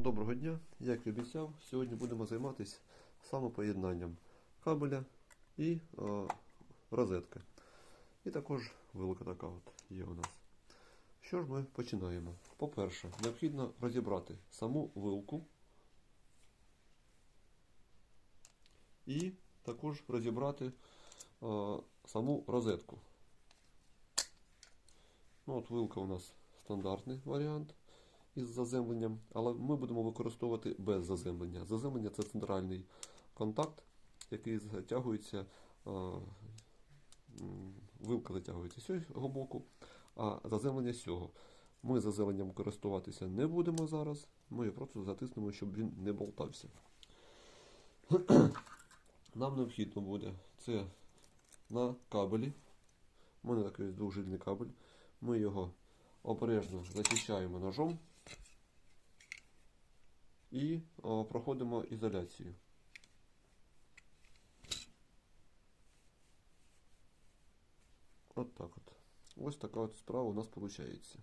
Доброго дня! Як і обіцяв, сьогодні будемо займатися самопоєднанням кабеля і е, розетки. І також вилка така от є у нас. Що ж ми починаємо? По-перше, необхідно розібрати саму вилку і також розібрати е, саму розетку. Ну, от вилка у нас стандартний варіант із заземленням, але ми будемо використовувати без заземлення. Заземлення це центральний контакт, який затягується, вилка затягується з цього боку, а заземлення з цього. Ми заземленням користуватися не будемо зараз, ми його просто затиснемо, щоб він не болтався. Нам необхідно буде це на кабелі. У мене такий двохжильний кабель. Ми його обережно зачищаємо ножом і проходимо ізоляцію. От так от. Ось така от справа у нас виходить.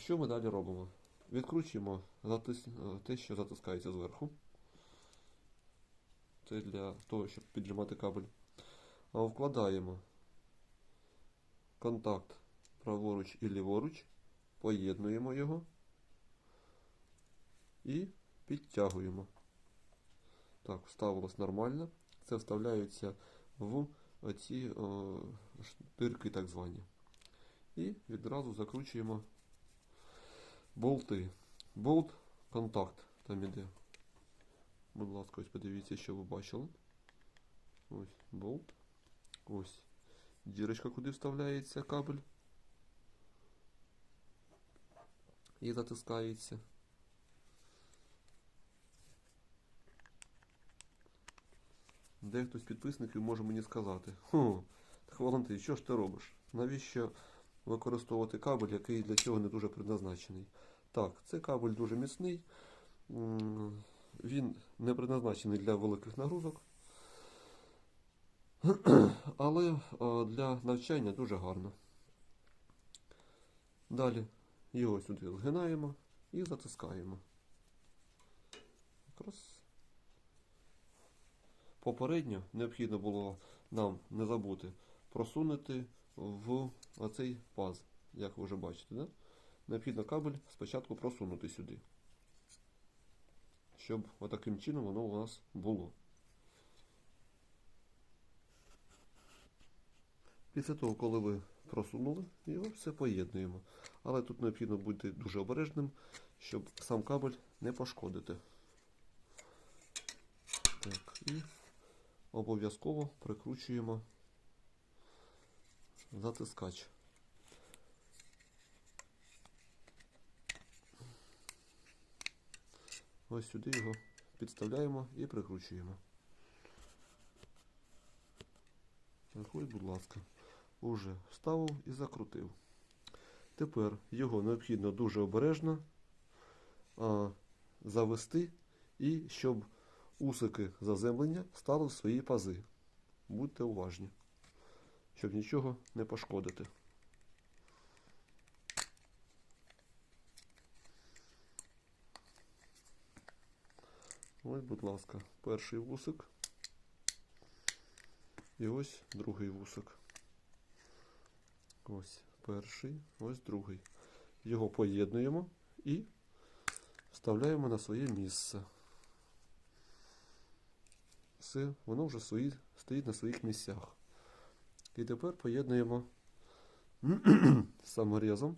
Що ми далі робимо? Відкручуємо затис... е, те, що затискається зверху. Це для того, щоб піджимати кабель. Вкладаємо контакт праворуч і ліворуч, поєднуємо його і підтягуємо. Так, вставилось нормально. Це вставляється в оці о, штирки так звані. І відразу закручуємо болти. Болт контакт там іде. Будь ласка, ось подивіться, що ви бачили. Ось болт. Ось дірочка, куди вставляється кабель. І затискається. Дехто з підписників може мені сказати, так Валентин, що ж ти робиш? Навіщо використовувати кабель, який для цього не дуже предназначений? Так, це кабель дуже міцний, він не предназначений для великих нагрузок, але е, для навчання дуже гарно. Далі його сюди згинаємо і затискаємо. Якраз Попередньо необхідно було нам не забути просунути в оцей паз, як ви вже бачите. Да? Необхідно кабель спочатку просунути сюди, щоб отаким чином воно у нас було. Після того, коли ви просунули, його все поєднуємо. Але тут необхідно бути дуже обережним, щоб сам кабель не пошкодити. Так, і обов'язково прикручуємо затискач. Ось сюди його підставляємо і прикручуємо. Так, будь ласка, уже вставив і закрутив. Тепер його необхідно дуже обережно а, завести і щоб усики заземлення стали в свої пази. Будьте уважні, щоб нічого не пошкодити. Ось, будь ласка, перший вусик. І ось другий вусик. Ось перший, ось другий. Його поєднуємо і вставляємо на своє місце все, воно вже свої, стоїть на своїх місцях. І тепер поєднуємо саморізом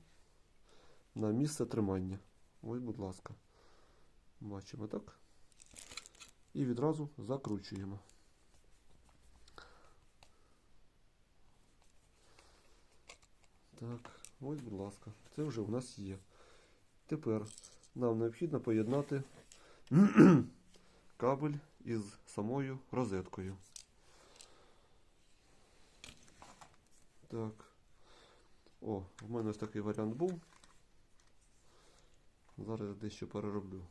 на місце тримання. Ось, будь ласка. Бачимо так. І відразу закручуємо. Так, ось, будь ласка, це вже у нас є. Тепер нам необхідно поєднати кабель із самою розеткою. Так. О, в мене ось такий варіант був. Зараз я дещо перероблю.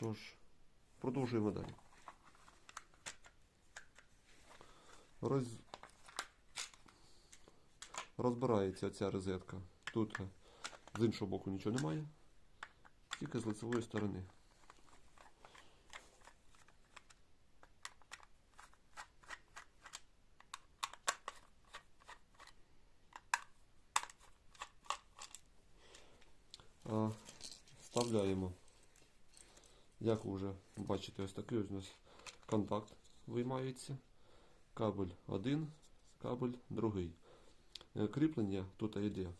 Тож, продовжуємо далі. Роз... розбирається ця розетка. Тут з іншого боку нічого немає, тільки з лицевої сторони. Вставляємо, як ви вже бачите, ось такий ось у нас контакт виймається. Кабель один, кабель другий. Е, Кріплення тут йде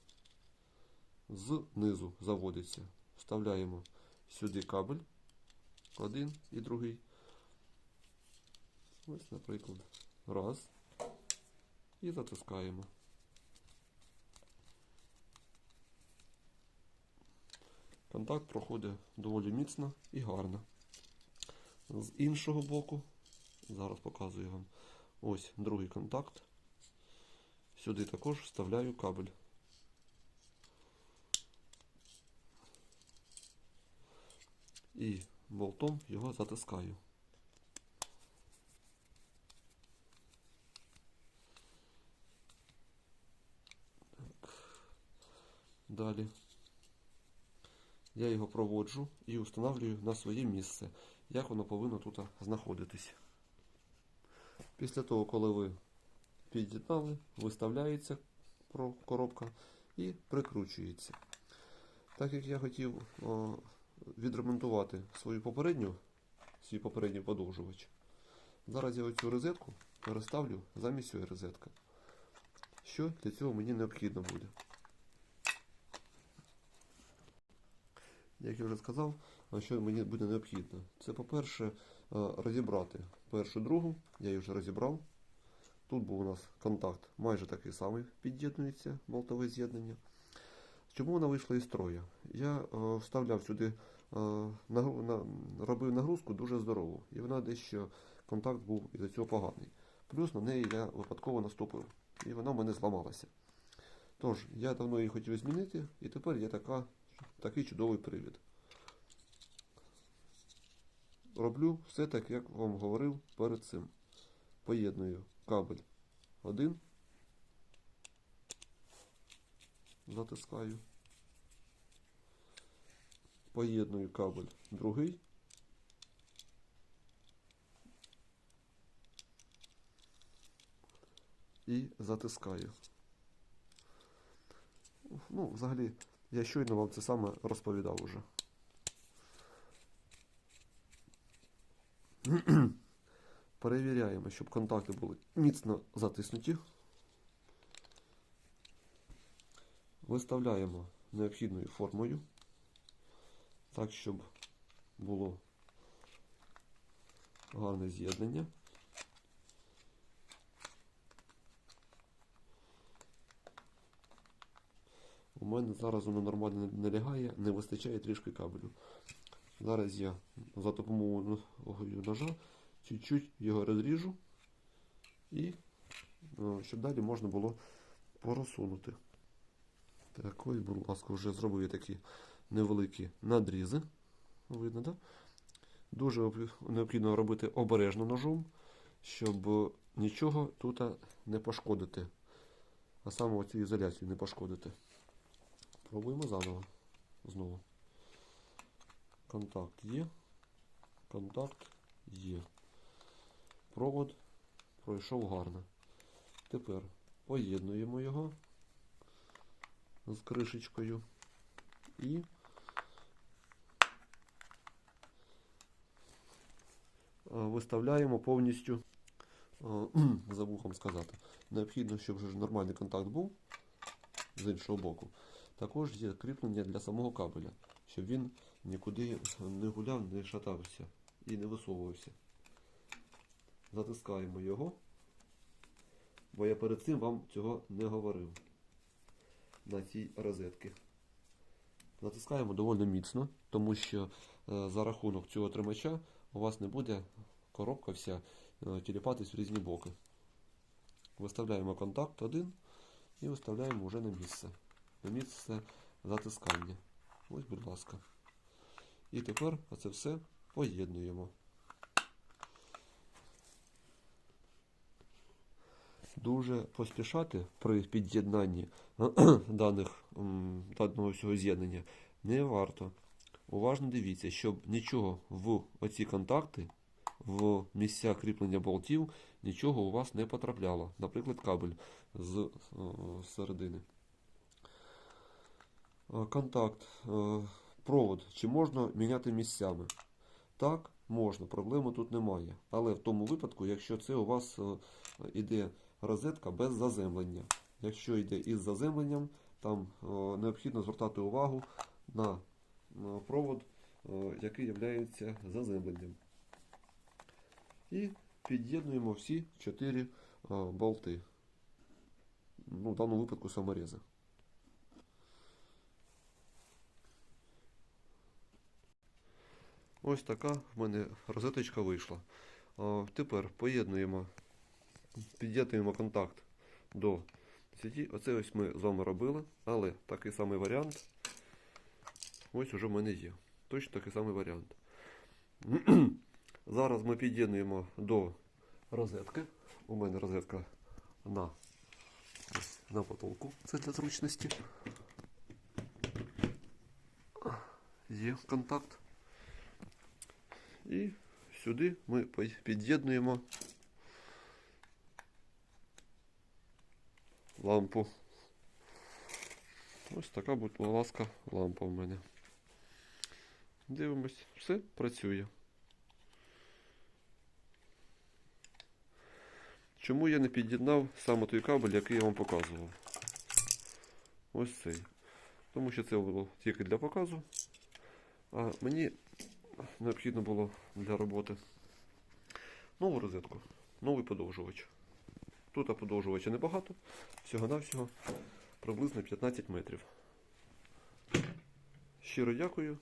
знизу заводиться. Вставляємо сюди кабель один і другий. Ось, наприклад, раз. І затискаємо. Контакт проходить доволі міцно і гарно. З іншого боку, зараз показую вам ось другий контакт. Сюди також вставляю кабель. І болтом його затискаю. Так. Далі я його проводжу і встановлюю на своє місце, як воно повинно тут знаходитись. Після того, коли ви під'єднали, виставляється коробка і прикручується. Так як я хотів о, відремонтувати свою попередню, свій попередній подовжувач, зараз я оцю розетку переставлю замість цієї розетки. Що для цього мені необхідно буде? Як я вже сказав, що мені буде необхідно? Це, по-перше, е, розібрати першу другу, я її вже розібрав. Тут був у нас контакт майже такий самий, під'єднується болтове з'єднання. Чому вона вийшла із строю? Я е, вставляв сюди, робив нагрузку дуже здорову, і вона дещо контакт був із-за цього поганий. Плюс на неї я випадково наступив, і вона в мене зламалася. Тож, я давно її хотів змінити, і тепер є така, такий чудовий привід. Роблю все так, як вам говорив перед цим. Поєдную кабель один, затискаю. Поєдную кабель другий. І затискаю. Ну, взагалі, я щойно вам це саме розповідав уже. Перевіряємо, щоб контакти були міцно затиснуті. Виставляємо необхідною формою, так, щоб було гарне з'єднання. У мене зараз воно нормально не лягає, не вистачає трішки кабелю. Зараз я за допомогою ножа чуть-чуть його розріжу і е, щоб далі можна було порозсунути. Так, ось, будь ласка, вже зробив я такі невеликі надрізи. Видно, так? Дуже необхідно робити обережно ножом, щоб нічого тут не пошкодити. А саме оцю ізоляцію не пошкодити. Пробуємо заново. Знову. Контакт є. Контакт є. Провод пройшов гарно. Тепер поєднуємо його з кришечкою і е, виставляємо повністю, е, забув вам сказати, необхідно, щоб вже нормальний контакт був з іншого боку. Також є кріплення для самого кабеля, щоб він нікуди не гуляв, не шатався і не висовувався. Затискаємо його, бо я перед цим вам цього не говорив на цій розетці. Натискаємо доволі міцно, тому що е, за рахунок цього тримача у вас не буде коробка вся е, тіліпатись в різні боки. Виставляємо контакт один і виставляємо вже на місце. На місце затискання. Ось, будь ласка. І тепер оце все поєднуємо. Дуже поспішати при під'єднанні даних даного всього з'єднання не варто. Уважно дивіться, щоб нічого в оці контакти, в місця кріплення болтів, нічого у вас не потрапляло. Наприклад, кабель з е, середини. Е, Контакт, е, провод. Чи можна міняти місцями? Так, можна, проблеми тут немає. Але в тому випадку, якщо це у вас іде розетка без заземлення. Якщо йде із заземленням, там е, необхідно звертати увагу на провод, е, який є заземленням. І під'єднуємо всі чотири е, болти. Ну, в даному випадку саморези. Ось така в мене розеточка вийшла. Тепер поєднуємо, під'єднуємо контакт до сіті. Оце ось ми з вами робили, але такий самий варіант. Ось уже в мене є. Точно такий самий варіант. Зараз ми під'єднуємо до розетки. У мене розетка на, на потолку. Це для зручності. Є контакт. І сюди ми під'єднуємо лампу. Ось така, будь ласка, лампа в мене. Дивимось, все працює. Чому я не під'єднав саме той кабель, який я вам показував? Ось цей. Тому що це було тільки для показу. А мені необхідно було для роботи нову розетку, новий подовжувач. Тут подовжувача небагато, всього-навсього приблизно 15 метрів. Щиро дякую.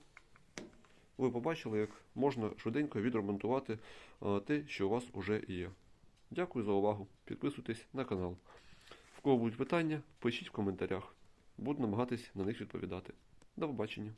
Ви побачили, як можна швиденько відремонтувати е, те, що у вас вже є. Дякую за увагу. Підписуйтесь на канал. В кого будуть питання, пишіть в коментарях. Буду намагатись на них відповідати. До побачення.